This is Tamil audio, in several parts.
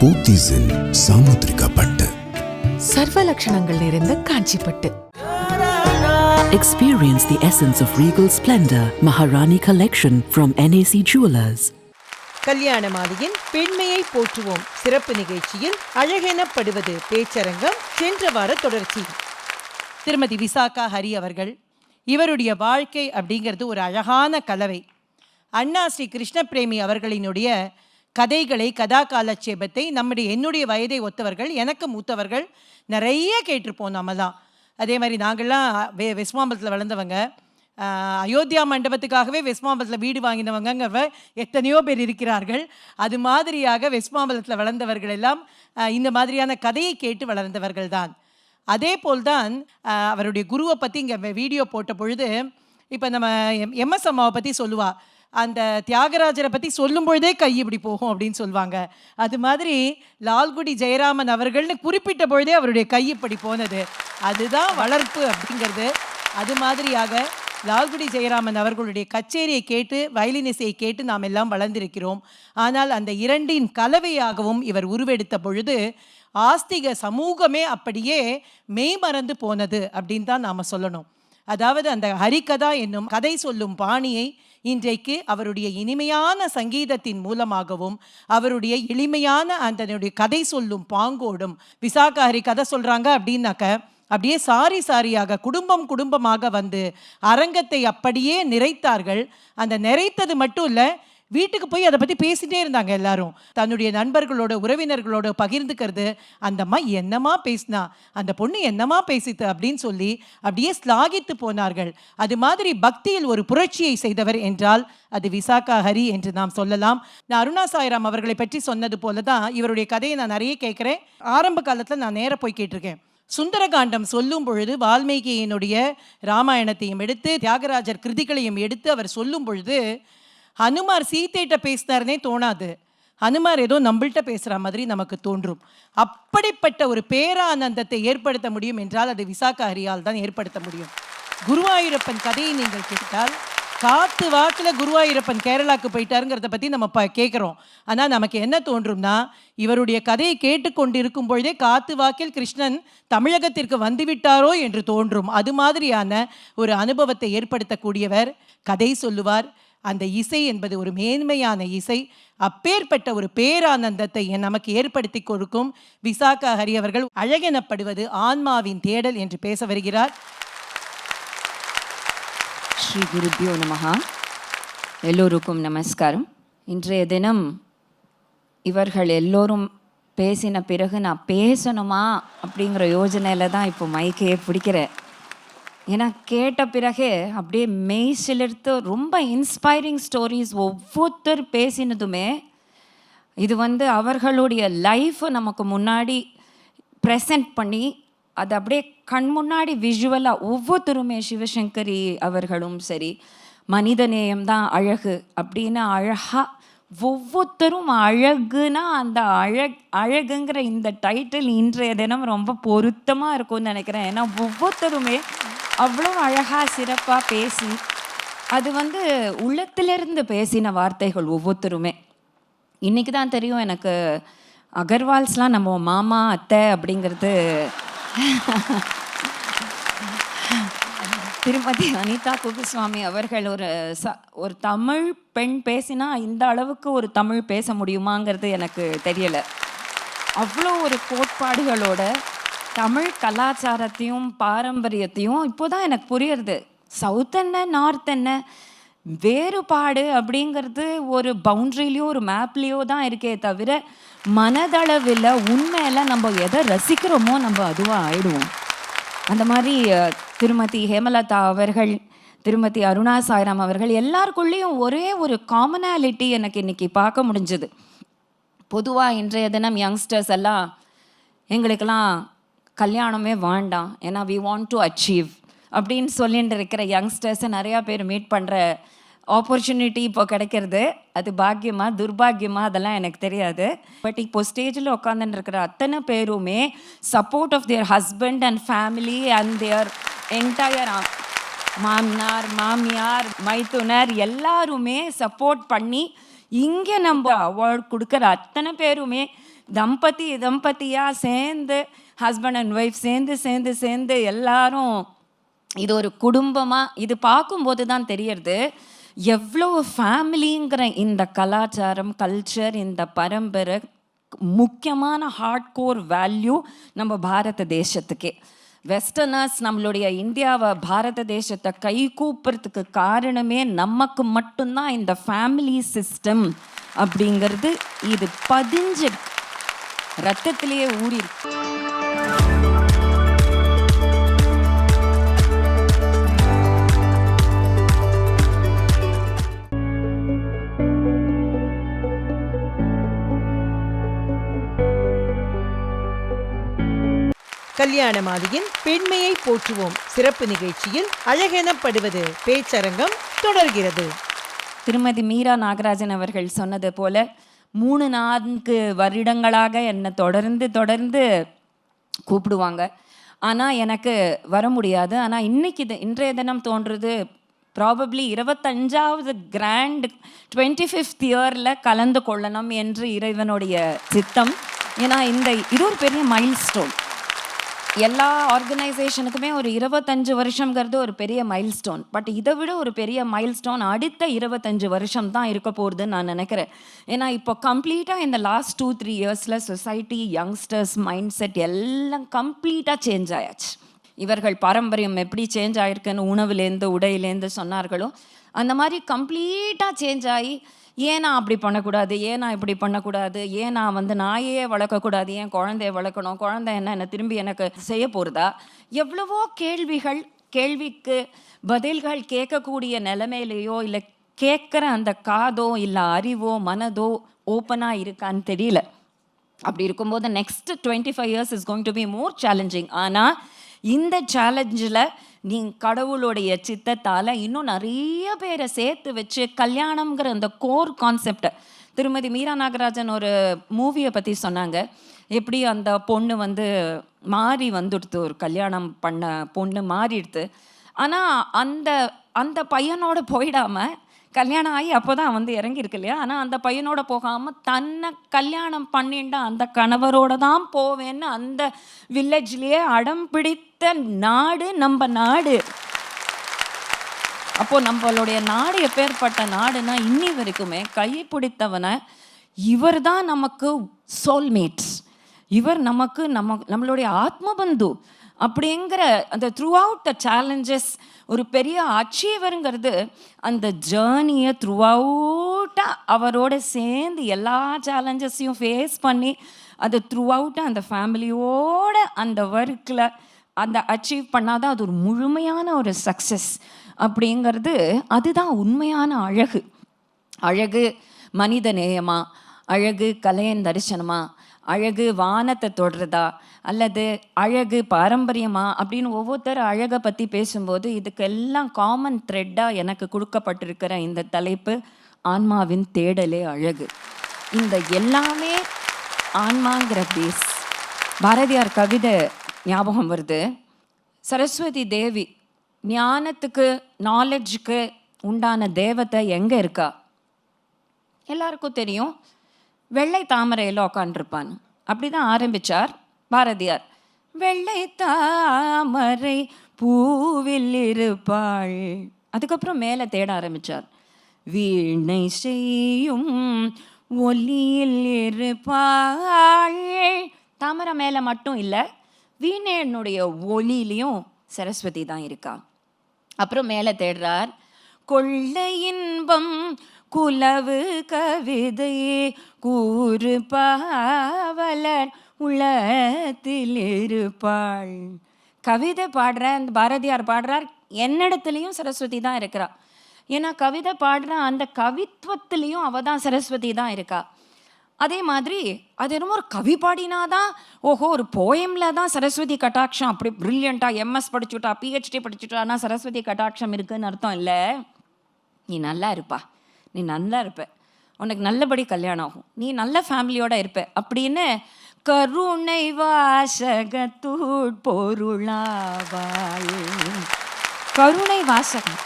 போத்தீஸில் சாமுத்திரிகா பட்டு சர்வ லட்சணங்கள் நிறைந்த Kanchipattu Experience the essence of regal splendor, Maharani Collection from NAC Jewelers. கல்யாண மாலையின் பெண்மையை போற்றுவோம். சிறப்பு நிகழ்ச்சியில் அழகெனப்படுவது பேச்சரங்கம் சென்ற வார தொடர்ச்சி. திருமதி விசாகா ஹரி அவர்கள் இவருடைய வாழ்க்கை அப்படிங்கிறது ஒரு அழகான கலவை. அண்ணா ஸ்ரீ கிருஷ்ணபிரேமி அவர்களினுடைய கதைகளை கதா காலட்சேபத்தை நம்முடைய என்னுடைய வயதை ஒத்தவர்கள் எனக்கு மூத்தவர்கள் நிறைய கேட்டிருப்போம் தான் அதே மாதிரி நாங்கள்லாம் வெ வெஸ்மாம்பலத்தில் வளர்ந்தவங்க அயோத்தியா மண்டபத்துக்காகவே வெஸ்மாம்பலத்தில் வீடு வாங்கினவங்கங்க எத்தனையோ பேர் இருக்கிறார்கள். அது மாதிரியாக வெஸ்மாம்பலத்தில் வளர்ந்தவர்கள் எல்லாம் இந்த மாதிரியான கதையை கேட்டு வளர்ந்தவர்கள் தான். அதே போல்தான் அவருடைய குருவை பற்றி இங்கே வீடியோ போட்ட பொழுது இப்போ நம்ம எம் எம்எஸ் அம்மாவை பற்றி சொல்லுவாள் அந்த தியாகராஜரை பற்றி சொல்லும் பொழுதே கை இப்படி போகும் அப்படின்னு சொல்லுவாங்க அது மாதிரி லால்குடி ஜெயராமன் அவர்கள்னு குறிப்பிட்ட பொழுதே அவருடைய கை இப்படி போனது. அதுதான் வளர்ப்பு அப்படிங்கிறது. அது மாதிரியாக லால்குடி ஜெயராமன் அவர்களுடைய கச்சேரியை கேட்டு வயலினிசையை கேட்டு நாம் எல்லாம் வளர்ந்திருக்கிறோம். ஆனால் அந்த இரண்டின் கலவையாகவும் இவர் உருவெடுத்த பொழுது ஆஸ்திக சமூகமே அப்படியே மெய்மறந்து போனது அப்படின்னு தான் நாம் சொல்லணும். அதாவது அந்த ஹரிகதா என்னும் கதை சொல்லும் பாணியை இன்றைக்கு அவருடைய இனிமையான சங்கீதத்தின் மூலமாகவும் அவருடைய எளிமையான அந்த கதை சொல்லும் பாங்கோடும் விசாகாரி கதை சொல்கிறாங்க அப்படின்னாக்க அப்படியே சாரி சாரியாக குடும்பம் குடும்பமாக வந்து அரங்கத்தை அப்படியே நிறைத்தார்கள். அந்த நிறைத்தது மட்டும் இல்லை வீட்டுக்கு போய் அதை பற்றி பேசிகிட்டே இருந்தாங்க எல்லாரும். தன்னுடைய நண்பர்களோட உறவினர்களோட பகிர்ந்துக்கிறது அந்த அம்மா என்னமா பேசினா அந்த பொண்ணு என்னமா பேசித்து அப்படின்னு சொல்லி அப்படியே ஸ்லாகித்து போனார்கள். அது மாதிரி பக்தியில் ஒரு புரட்சியை செய்தவர் என்றால் அது விசாகா ஹரி என்று நாம் சொல்லலாம். நான் அருணா சாய்ராம் அவர்களை பற்றி சொன்னது போல தான் இவருடைய கதையை நான் நிறைய கேட்குறேன். ஆரம்ப காலத்தில் நான் நேராக போய் கேட்டிருக்கேன். சுந்தரகாண்டம் சொல்லும் பொழுது வால்மீகியினுடைய ராமாயணத்தையும் எடுத்து தியாகராஜர் கிருதிகளையும் எடுத்து அவர் சொல்லும் பொழுது ஹனுமார் சீத்தைகிட்ட பேசினார்னே தோணாது. ஹனுமார் ஏதோ நம்மள்ட்ட பேசுகிற மாதிரி நமக்கு தோன்றும். அப்படிப்பட்ட ஒரு பேரானந்தத்தை ஏற்படுத்த முடியும் என்றால் அது விசாக ஹரியால் தான் ஏற்படுத்த முடியும். குருவாயூரப்பன் கதையை நீங்கள் கேட்டால் காத்து வாக்கில் குருவாயூரப்பன் கேரளாவுக்கு போயிட்டாருங்கிறத பற்றி நம்ம ப கேட்குறோம் ஆனால் நமக்கு என்ன தோன்றும்னா இவருடைய கதையை கேட்டுக்கொண்டிருக்கும் பொழுதே காத்து வாக்கில் கிருஷ்ணன் தமிழகத்திற்கு வந்துவிட்டாரோ என்று தோன்றும். அது மாதிரியான ஒரு அனுபவத்தை ஏற்படுத்தக்கூடியவர் கதை சொல்லுவார். அந்த இசை என்பது ஒரு மேன்மையான இசை. அப்பேற்பட்ட ஒரு பேரானந்தத்தை நமக்கு ஏற்படுத்தி கொடுக்கும். விசாகா ஹரி அவர்கள் அழகெனப்படுவது ஆன்மாவின் தேடல் என்று பேச வருகிறார். ஸ்ரீ குருபியோ நமகா எல்லோருக்கும் நமஸ்காரம். இன்றைய தினம் இவர்கள் எல்லோரும் பேசின பிறகு நான் பேசணுமா அப்படிங்கிற யோஜனையில் தான் இப்போ மைக்கையே பிடிக்கிறேன். ஏன்னா கேட்ட பிறகே அப்படியே மெய் சிலிர்த்து ரொம்ப இன்ஸ்பைரிங் ஸ்டோரிஸ் ஒவ்வொருத்தர் பேசினதுமே இது வந்து அவர்களுடைய லைஃப்பை நமக்கு முன்னாடி ப்ரெசென்ட் பண்ணி அது அப்படியே கண் முன்னாடி விஷுவலாக ஒவ்வொருத்தருமே சிவசங்கரி அவர்களும் சரி மனிதநேயம் தான் அழகு அப்படின்னு அழகாக ஒவ்வொருத்தரும் அழகுனா அந்த அழக் அழகுங்கிற இந்த டைட்டில் இன்றைய தினம் ரொம்ப பொருத்தமாக இருக்கும்னு நினைக்கிறேன். ஏன்னா ஒவ்வொருத்தருமே அவ்வளோ அழகாக சிறப்பாக பேசி அது வந்து உள்ளத்திலிருந்து பேசின வார்த்தைகள் ஒவ்வொருத்தருமே. இன்றைக்கி தான் தெரியும் எனக்கு அகர்வால்ஸ்லாம் நம்ம மாமா அத்தை அப்படிங்கிறது திருமதி அனிதா குப்புசுவாமி அவர்கள் ஒரு ச ஒரு தமிழ் பெண் பேசினா இந்த அளவுக்கு ஒரு தமிழ் பேச முடியுமாங்கிறது எனக்கு தெரியலை. அவ்வளோ ஒரு கோட்பாடுகளோட தமிழ் கலாச்சாரத்தையும் பாரம்பரியத்தையும் இப்போதான் எனக்கு புரியுறது. சவுத் என்ன நார்த் என்ன வேறுபாடு அப்படிங்கிறது ஒரு பவுண்ட்ரிலையோ ஒரு மேப்லேயோ தான் இருக்கே தவிர மனதளவில் உண்மையில் நம்ம எதை ரசிக்கிறோமோ நம்ம அதுவாக ஆயிடுவோம். அந்த மாதிரி திருமதி ஹேமலதா அவர்கள் திருமதி அருணா சாய்ராம் அவர்கள் எல்லாருக்குள்ளேயும் ஒரே ஒரு காமனாலிட்டி எனக்கு இன்றைக்கி பார்க்க முடிஞ்சுது. பொதுவாக இன்றைய தினம் யங்ஸ்டர்ஸ் எல்லாம் எங்களுக்கெல்லாம் கல்யாணமே வேண்டாம். ஏன்னா வி வாண்ட் டு அச்சீவ் அப்படின்னு சொல்லிட்டு இருக்கிற யங்ஸ்டர்ஸை நிறையா பேர் மீட் பண்ணுற ஆப்பர்ச்சுனிட்டி இப்போ கிடைக்கிறது. அது பாக்கியமாக துர்பாகியமாக அதெல்லாம் எனக்கு தெரியாது. பட் இப்போ ஸ்டேஜில் உட்காந்துட்டு இருக்கிற அத்தனை பேருமே support of their husband and family and their entire மாமனார் மாமியார் மைத்துனர் எல்லாருமே சப்போர்ட் பண்ணி இங்கே நம்ம அவார்ட் கொடுக்குற அத்தனை பேருமே தம்பதி தம்பதியாக சேர்ந்து ஹஸ்பண்ட் அண்ட் ஒய்ஃப் சேர்ந்து சேர்ந்து சேர்ந்து எல்லாரும் இது ஒரு குடும்பமாக இது பார்க்கும்போது தான் தெரியறது. எவ்வளோ ஃபேமிலிங்கிற இந்த கலாச்சாரம் கல்ச்சர் இந்த பரம்பரை முக்கியமான ஹார்ட் கோர் வேல்யூ நம்ம பாரத தேசத்துக்கே. வெஸ்டர்னர்ஸ் நம்மளுடைய இந்தியாவை பாரத தேசத்தை கை கூப்புறதுக்கு காரணமே நமக்கு மட்டும்தான் இந்த ஃபேமிலி சிஸ்டம் அப்படிங்கிறது. இது பதிஞ்சு ரத்தத்திலேயே ஊறி கல்யாண மாலையின் பெண்மையை போற்றுவோம். சிறப்பு நிகழ்ச்சியில் அழகெனப்படுவது பேச்சரங்கம் தொடர்கிறது. திருமதி மீரா நாகராஜன் அவர்கள் சொன்னது போல மூணு நான்கு வருடங்களாக என்னை தொடர்ந்து தொடர்ந்து கூப்பிடுவாங்க. ஆனால் எனக்கு வர முடியாது. ஆனால் இன்னைக்கு இது இன்றைய தினம் தோன்றுறது ப்ராபப்ளி இருபத்தஞ்சாவது கிராண்ட் டுவெண்ட்டி ஃபிஃப்த் இயரில் கலந்து கொள்ளணும் என்று இறைவனுடைய சித்தம். ஏன்னா இந்த இது ஒரு பெரிய மைல் ஸ்டோன் எல்லா ஆர்கனைசேஷனுக்குமே ஒரு இருபத்தஞ்சு வருஷங்கிறது ஒரு பெரிய மைல்ஸ்டோன் பட் இதை விட ஒரு பெரிய மைல்ஸ்டோன் அடுத்த இருபத்தஞ்சு வருஷம் தான் இருக்க போகுதுன்னு நான் நினைக்கிறேன். ஏன்னா இப்போ கம்ப்ளீட்டாக இந்த லாஸ்ட் டூ த்ரீ இயர்ஸில் சொசைட்டி யங்ஸ்டர்ஸ் மைண்ட் செட் எல்லாம் கம்ப்ளீட்டாக சேஞ்ச் ஆயாச்சு. இவர்கள் பாரம்பரியம் எப்படி சேஞ்ச் ஆயிருக்குன்னு உணவுலேருந்து உடையிலேருந்து சொன்னார்களோ அந்த மாதிரி கம்ப்ளீட்டாக சேஞ்ச் ஆகி ஏன் நான் அப்படி பண்ணக்கூடாது? ஏன் நான் இப்படி பண்ணக்கூடாது? ஏன் நான் வந்து நாயே வளர்க்கக்கூடாது? ஏன் குழந்தைய வளர்க்கணும்? குழந்தை என்ன என்ன திரும்பி எனக்கு செய்ய போகிறதா எவ்வளவோ கேள்விகள் கேள்விக்கு பதில்கள் கேட்கக்கூடிய நிலைமையிலேயோ இல்லை கேட்குற அந்த காதோ இல்லை அறிவோ மனதோ ஓப்பனாக இருக்கான்னு தெரியல. அப்படி இருக்கும்போது next twenty five years is going to be more challenging ஆனால் இந்த சேலஞ்சில் நீ கடவுளுடைய சித்தத்தால் இன்னும் நிறைய பேரை சேர்த்து வச்சு கல்யாணம்ங்கிற அந்த கோர் கான்செப்டை திருமதி மீரா நாகராஜன் ஒரு மூவியை பற்றி சொன்னாங்க. எப்படி அந்த பொண்ணு வந்து மாறி வந்துடுத்து ஒரு கல்யாணம் பண்ண பொண்ணு மாறிடுது ஆனால் அந்த அந்த பையனோட போயிடாமல் கல்யாணம் ஆகி அப்போ தான் வந்து இறங்கியிருக்கு இல்லையா? ஆனால் அந்த பையனோட போகாமல் தன்னை கல்யாணம் பண்ணிண்ட அந்த கணவரோட தான் போவேன்னு அந்த வில்லேஜ்லேயே அடம் பிடித்த நாடு நம்ம நாடு. அப்போது நம்மளுடைய நாடு எப்பேற்பட்ட நாடுனா இன்னி வரைக்குமே கை பிடித்தவனை இவர் தான் நமக்கு சோல்மேட்ஸ் இவர் நமக்கு நம்ம நம்மளுடைய ஆத்மபந்து. அப்படிங்கிற அந்த த்ரூ அவுட் த சேலஞ்சஸ் ஒரு பெரிய அச்சீவருங்கிறது அந்த ஜேர்னியை த்ரூ அவுட்டாக அவரோட சேர்ந்து எல்லா சேலஞ்சஸையும் ஃபேஸ் பண்ணி அது த்ரூ அவுட்டாக அந்த ஃபேமிலியோட அந்த ஒர்க்கில் அந்த அச்சீவ் பண்ணாதான் அது ஒரு முழுமையான ஒரு சக்ஸஸ் அப்படிங்கிறது அதுதான் உண்மையான அழகு. அழகு மனித நேயமா அழகு கலையன் தரிசனமாக அழகு வானத்தை தொடுறதா? அல்லது அழகு பாரம்பரியமா? அப்படின்னு ஒவ்வொருத்தர் அழகை பற்றி பேசும்போது இதுக்கெல்லாம் காமன் த்ரெட்டாக எனக்கு கொடுக்கப்பட்டிருக்கிற இந்த தலைப்பு ஆன்மாவின் தேடலே அழகு. இந்த எல்லாமே ஆன்மாங்கிற பேஸ் பாரதியார் கவிதை ஞாபகம் வருது. சரஸ்வதி தேவி ஞானத்துக்கு நாலெட்ஜுக்கு உண்டான தேவதை எங்கே இருக்கா? எல்லாருக்கும் தெரியும். வெள்ளை தாமரையில் உக்காண்டிருப்பான் அப்படி தான் ஆரம்பித்தார் பாரதியார். வெள்ளை தாமரை பூவில் இருப்பாள். அதுக்கப்புறம் மேலே தேட ஆரம்பித்தார் வீணை செய்யும் ஒலியில் இருப்பாள். தாமரை மேலே மட்டும் இல்லை வீணையனுடைய ஒலியிலையும் சரஸ்வதி தான் இருக்கா. அப்புறம் மேலே தேடுறார் கொள்ள இன்பம் குலவு கவிதை கூறு பாவலர் உளத்தில் இருப்பாள் கவிதை பாடுற அந்த பாரதியார் பாடுறார் என்னிடத்துலையும் சரஸ்வதி தான் இருக்கிறா. ஏன்னா கவிதை பாடுற அந்த கவித்துவத்திலையும் அவ தான் சரஸ்வதி தான் இருக்கா. அதே மாதிரி அது என்னமோ ஒரு கவி பாடினாதான் ஓஹோ ஒரு போயமில் தான் சரஸ்வதி கட்டாட்சம் அப்படி ப்ரில்லியண்ட்டாக எம்எஸ் படிச்சுட்டா பிஹெச்டி படிச்சுட்டானா சரஸ்வதி கட்டாட்சம் இருக்குன்னு அர்த்தம் இல்லை. நீ நல்லா இருப்பா. நீ நல்லா இருப்ப. உனக்கு நல்லபடி கல்யாணம் ஆகும். நீ நல்ல ஃபேமிலியோட இருப்ப. அப்படின்னு கருணை வாசகத்தூட் பொருளாவாள் கருணை வாசகம்.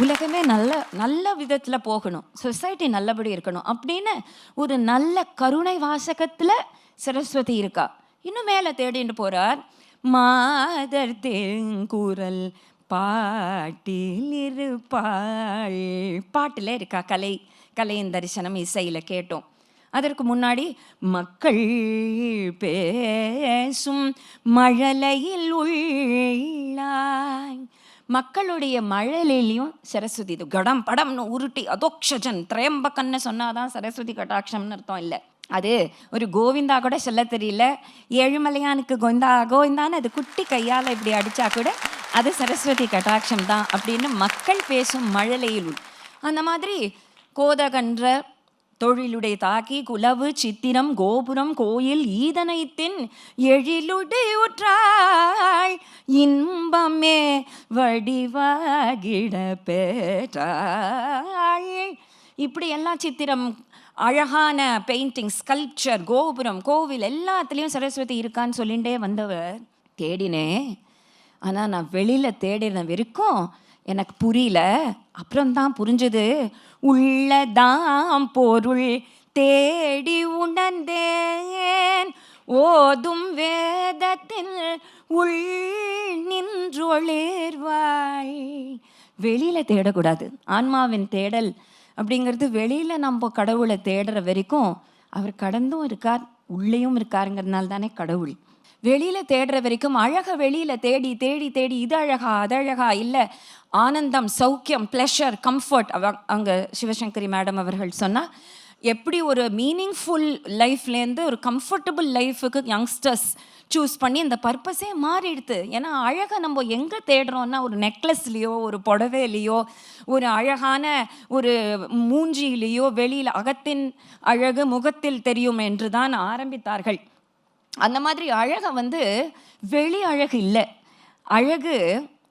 உலகமே நல்ல நல்ல விதத்தில் போகணும். சொசைட்டி நல்லபடி இருக்கணும். அப்படின்னு ஒரு நல்ல கருணை வாசகத்தில் சரஸ்வதி இருக்கா. இன்னும் மேலே தேடிட்டு போகிறார் மாதர் தேங்குரல் பாட்டில் இருப்பாள். பாட்டில் இருக்கா கலை கலையின் தரிசனம் இசையில் கேட்டோம். அதற்கு முன்னாடி மக்கள் பேசும் மழலையில் உள்ளாய் மக்களுடைய மழலையிலையும் சரஸ்வதி இது கடம் படம்னு உருட்டி அதோக்ஷஜன் திரையம்பக்கன்னு சொன்னாதான் சரஸ்வதி கட்டாட்சம்னு அர்த்தம் இல்லை. அது ஒரு கோவிந்தா கூட சொல்ல தெரியல. ஏழுமலையானுக்கு கோவிந்தா கோவிந்தான்னு அது குட்டி கையால் இப்படி அடித்தா கூட அது சரஸ்வதி கட்டாட்சம் தான் அப்படின்னு மக்கள் பேசும் மழலையில் அந்த மாதிரி கோதகன்ற தொழிலுடை தாக்கி குலவு சித்திரம் கோபுரம் கோயில் ஈதனைத்தின் எழிலுடை உற்றாய் இன்பமே வடிவாகிட பெற்றாய். இப்படி எல்லா சித்திரம் அழகான பெயிண்டிங் ஸ்கல்ப்சர் கோபுரம் கோவில் எல்லாத்துலேயும் சரஸ்வதி இருக்கான்னு சொல்லிகிட்டே வந்தவர் தேடினேன் ஆனால் நான் வெளியில் தேடின வரைக்கும் எனக்கு புரியல. அப்புறம்தான் புரிஞ்சது. உள்ளதாம் பொருள் தேடி உணர்ந்தேன். ஓதும் வேதத்தில் உள் நின்றொளிர்வாய். வெளியில் தேடக்கூடாது. ஆன்மாவின் தேடல் அப்படிங்கிறது வெளியில் நம்ம கடவுளை தேடுற வரைக்கும் அவர் கடந்தும் இருக்கார் உள்ளேயும் இருக்காருங்கிறதுனால தானே கடவுள். வெளியில் தேடுற வரைக்கும் அழகை வெளியில் தேடி தேடி தேடி இது அழகா அது அழகா இல்லை ஆனந்தம் சௌக்கியம் ப்ளஷர் கம்ஃபர்ட் அவ அங்கே சிவசங்கரி மேடம் அவர்கள் சொன்னால் எப்படி ஒரு மீனிங்ஃபுல் லைஃப்லேருந்து ஒரு கம்ஃபர்டபுள் லைஃபுக்கு யங்ஸ்டர்ஸ் சூஸ் பண்ணி இந்த பர்பஸே மாறிடுது ஏன்னா அழகை நம்ம எங்கே தேடுறோம்னா ஒரு நெக்லஸ்லேயோ ஒரு புடவையிலையோ ஒரு அழகான ஒரு மூஞ்சியிலேயோ வெளியில் அகத்தின் அழகு முகத்தில் தெரியும் என்று தான் ஆரம்பித்தார்கள். அந்த மாதிரி அழகை வந்து வெளி அழகு இல்லை. அழகு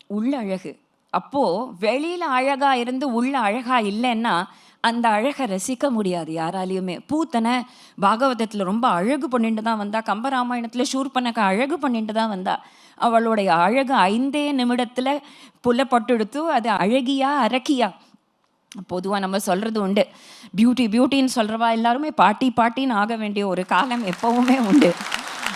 உள்ள அழகு. அப்போது வெளியில் அழகாக இருந்து உள்ள அழகாக இல்லைன்னா அந்த அழகை ரசிக்க முடியாது யாராலையுமே. பூத்தனை பாகவதத்தில் ரொம்ப அழகு பண்ணிட்டு தான் வந்தா கம்பராமாயணத்தில் ஷூர்பனக்கு அழகு பண்ணிட்டு தான் வந்தா. அவளுடைய அழகு ஐந்தே நிமிடத்தில் புலப்பட்டெடுத்து அது அழகியா அரக்கியா பொதுவாக நம்ம சொல்கிறது உண்டு. பியூட்டி பியூட்டின்னு சொல்கிறவா எல்லாருமே பாட்டி பாட்டின்னு ஆக வேண்டிய ஒரு காலம் எப்போவுமே உண்டு.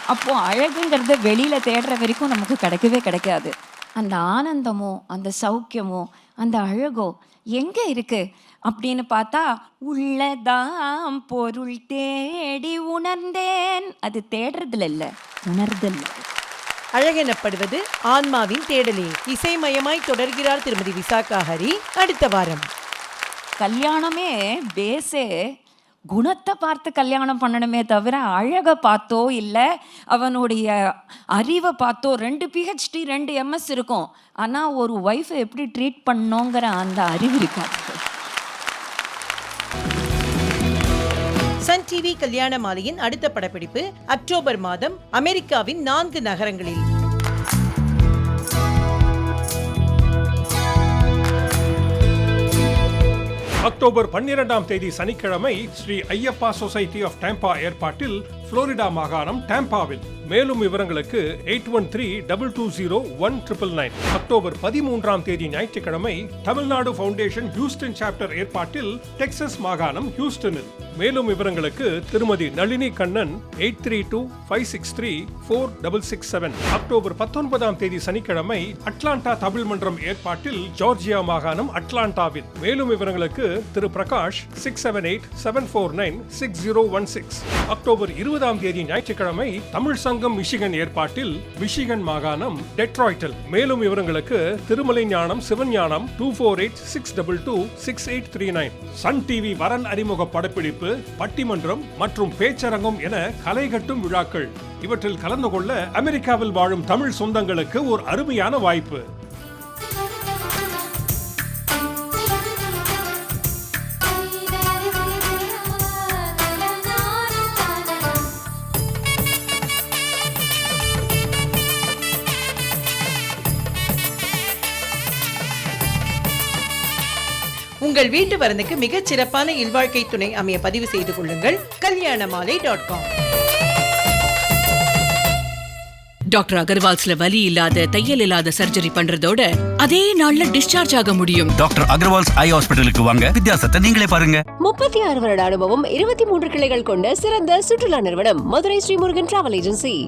அப்போது அழகுங்கிறத வெளியில் தேடுற வரைக்கும் நமக்கு கிடைக்கவே கிடைக்காது. அந்த ஆனந்தமோ அந்த சௌக்கியமோ அந்த அழகோ எங்கே இருக்குது அப்படின்னு பார்த்தா உள்ளதாம் பொருள் தேடி உணர்ந்தேன். அது தேடுறதுல இல்லை உணர்தல். அழகெனப்படுவது ஆன்மாவின் தேடலே. இசைமயமாய் தொடர்கிறார் திருமதி விசாகா ஹரி. அடுத்த வாரம். கல்யாணமே பேஸே குணத்தை பார்த்து கல்யாணம் பண்ணணுமே தவிர அழகை பார்த்தோ இல்லை அவனுடைய அறிவை பார்த்தோ ரெண்டு பிஹெச்டி ரெண்டு எம்எஸ் இருக்கும். ஆனால் ஒரு ஒய்ஃபை எப்படி ட்ரீட் பண்ணோங்கிற அந்த அறிவு இருக்காது. சன் டிவி கல்யாண மாலையின் அடுத்த படப்பிடிப்பு அக்டோபர் மாதம் அமெரிக்காவின் நான்கு நகரங்களில். அக்டோபர் பன்னிரெண்டாம் தேதி சனிக்கிழமை Sri Ayyappa society of Tampa ஏற்பாட்டில் புளோரிடா மாகாணம் டேம்பாவில். மேலும் விவரங்களுக்கு eight one three double two zero one triple nine. October பதிமூன்றாம் தேதி ஞாயிற்றுக்கிழமை தமிழ்நாடு ஃபவுண்டேஷன் ஹியூஸ்டன் சாப்டர் ஏற்பாட்டில் டெக்சஸ் மாகாணம் ஹியூஸ்டனில். மேலும் விவரங்களுக்கு திருமதி Nalini Kannan eight three two five six three four double six seven. October பத்தொன்பதாம் தேதி சனிக்கிழமை அட்லாண்டா தமிழ் மன்றம் ஏற்பாட்டில் ஜார்ஜியா மாகாணம் அட்லாண்டாவில். மேலும் விவரங்களுக்கு திரு Prakash six seven eight seven four nine six zero one six. October இருபதாம் தேதி ஞாயிற்றுக்கிழமை தமிழ் சங்க சங்கம் மிஷிகன் ஏற்பாட்டில் மிஷிகன் மாகாணம் டெட்ராய்டில் மேலும் விவரங்களுக்கு Tirumalai Gnanam Sivagnanam two four eight six double two six eight three nine. Sun TV வரன் அறிமுக படப்பிடிப்பு பட்டிமன்றம் மற்றும் பேச்சரங்கம் என கலைகட்டும் விழாக்கள். இவற்றில் கலந்து கொள்ள அமெரிக்காவில் வாழும் தமிழ் சொந்தங்களுக்கு ஒரு அருமையான வாய்ப்பு. உங்கள் வீட்டு வரனுக்கு மிகச் சிறப்பான இல்வாழ்க்கை துணை அமைய பதிவு செய்து கொள்ளுங்கள். கல்யாண மாலை டாட் காம் டாக்டர் அகர்வால்ஸ்ல வலி இல்லாத தையல் இல்லாத சர்ஜரி பண்றதோட அதே நாள்ல டிஸ்சார்ஜ் ஆக முடியும். டாக்டர் அகர்வால்ஸ் ஐ ஹாஸ்பிட்டலுக்கு வாங்க. வித்தியாசத்தை நீங்களே பாருங்க. முப்பத்தி ஆறு வருட அனுபவம் இருபத்தி மூன்று கிளைகள் கொண்ட சிறந்த சுற்றுலா நிறுவனம் மதுரை ஸ்ரீமுருகன் டிராவல் ஏஜென்சி.